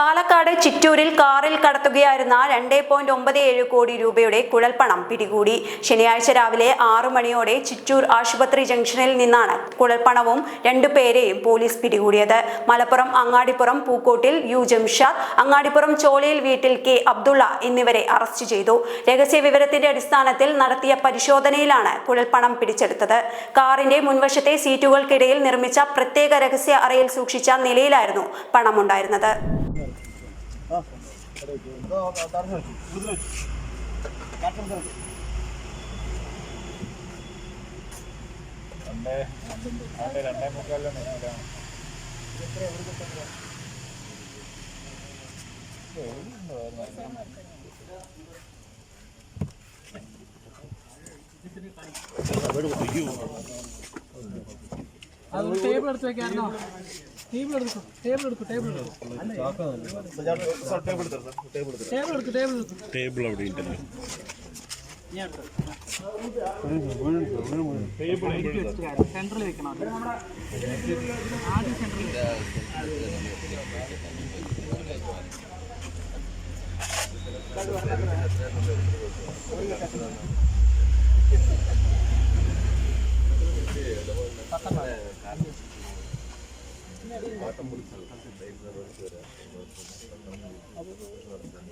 പാലക്കാട് ചിറ്റൂരിൽ കാറിൽ കടത്തുകയായിരുന്ന രണ്ട് പോയിന്റ് ഒമ്പത് ഏഴ് കോടി രൂപയുടെ കുഴൽപ്പണം പിടികൂടി. ശനിയാഴ്ച രാവിലെ ആറു മണിയോടെ ചിറ്റൂർ ആശുപത്രി ജംഗ്ഷനിൽ നിന്നാണ് കുഴൽപ്പണവും രണ്ടു പേരെയും പോലീസ് പിടികൂടിയത്. മലപ്പുറം അങ്ങാടിപ്പുറം പൂക്കോട്ടിൽ യു ജംഷാദ് അങ്ങാടിപ്പുറം ചോലയിൽ വീട്ടിൽ കെ അബ്ദുള്ള എന്നിവരെ അറസ്റ്റ് ചെയ്തു. രഹസ്യ വിവരത്തിന്റെ അടിസ്ഥാനത്തിൽ നടത്തിയ പരിശോധനയിലാണ് കുഴൽപ്പണം പിടിച്ചെടുത്തത്. കാറിന്റെ മുൻവശത്തെ സീറ്റുകൾക്കിടയിൽ നിർമ്മിച്ച പ്രത്യേക രഹസ്യ അറയിൽ സൂക്ഷിച്ച നിലയിലായിരുന്നു പണമുണ്ടായിരുന്നത്. അത് ടേബിൾ എടുത്ത് വെക്കായിരുന്നോ? ടേബിൾ എടുക്കും. ടേബിൾ എടുക്കും ടേബിൾ എടുക്കും. ടേബിൾ എടുക്കും ടേബിൾ എടുക്കും. ടേബിൾ അവിടെ ഉണ്ടല്ലോ സെൻട്രൽ വെക്കണം ആദ്യം സെൻട്രൽ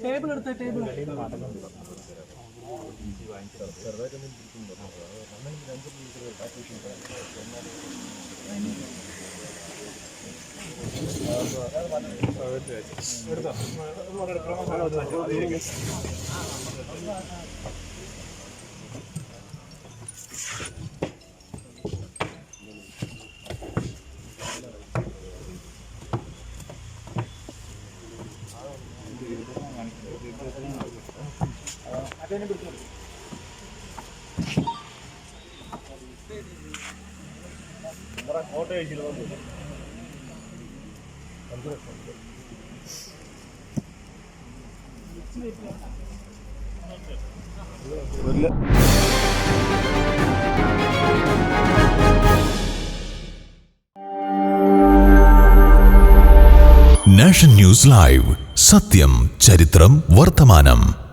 ടേബിൾ എടുത്ത ടേബിൾ നാഷൻ ന്യൂസ് ലൈവ്. സത്യം ചരിത്രം വർത്തമാനം.